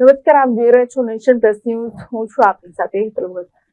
નમસ્કાર, આપ જોઈ રહ્યા છો નેશન પ્લસ ન્યૂઝ. હું છું આપની સાથે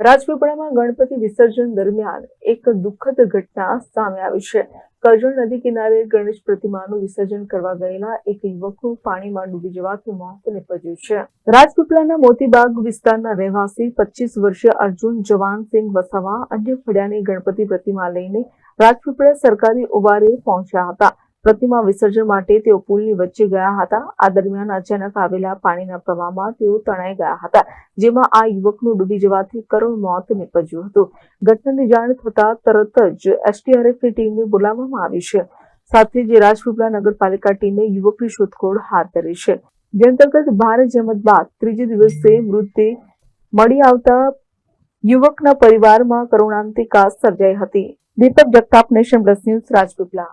રાજપીપળામાં ગણપતિ વિસર્જન દરમિયાન એક દુઃખદ ઘટના સામે આવી છે. કરજણ નદી કિનારે ગણેશ પ્રતિમાનું વિસર્જન કરવા ગયેલા એક યુવકનું પાણીમાં ડૂબી જવાથી મોત નીપજ્યું છે. રાજપીપળાના મોતીબાગ વિસ્તારના રહેવાસી પચીસ વર્ષીય અર્જુન જવાનસિંહ વસાવા અન્ય ફળિયાની ગણપતિ પ્રતિમા લઈને રાજપીપળા સરકારી ઉવારે પહોંચ્યા હતા. પ્રતિમા વિસર્જન માટે તેઓ પુલની વચ્ચે ગયા હતા. આ દરમિયાન અચાનક આવેલા પાણીના પ્રવાહમાં તેઓ તણાઈ ગયા હતા, જેમાં આ યુવકનું ડૂબી જવાથી કરુણ મોત નીપજ્યું હતું. ઘટનાની જાણ થતા તરત જ એસટીઆરએફની ટીમને બોલાવવામાં આવી છે. સાથે જ રાજપીપળા નગરપાલિકા ટીમે યુવકની શોધખોળ હાથ ધરી છે. જે અંતર્ગત ભારે જહેમત બાદ ત્રીજે દિવસે મૃતદેહ મળી આવતા યુવકના પરિવારમાં કરુણાંતિકા સર્જાઈ હતી. Deepak Jagtap nation plus news Rajpipla.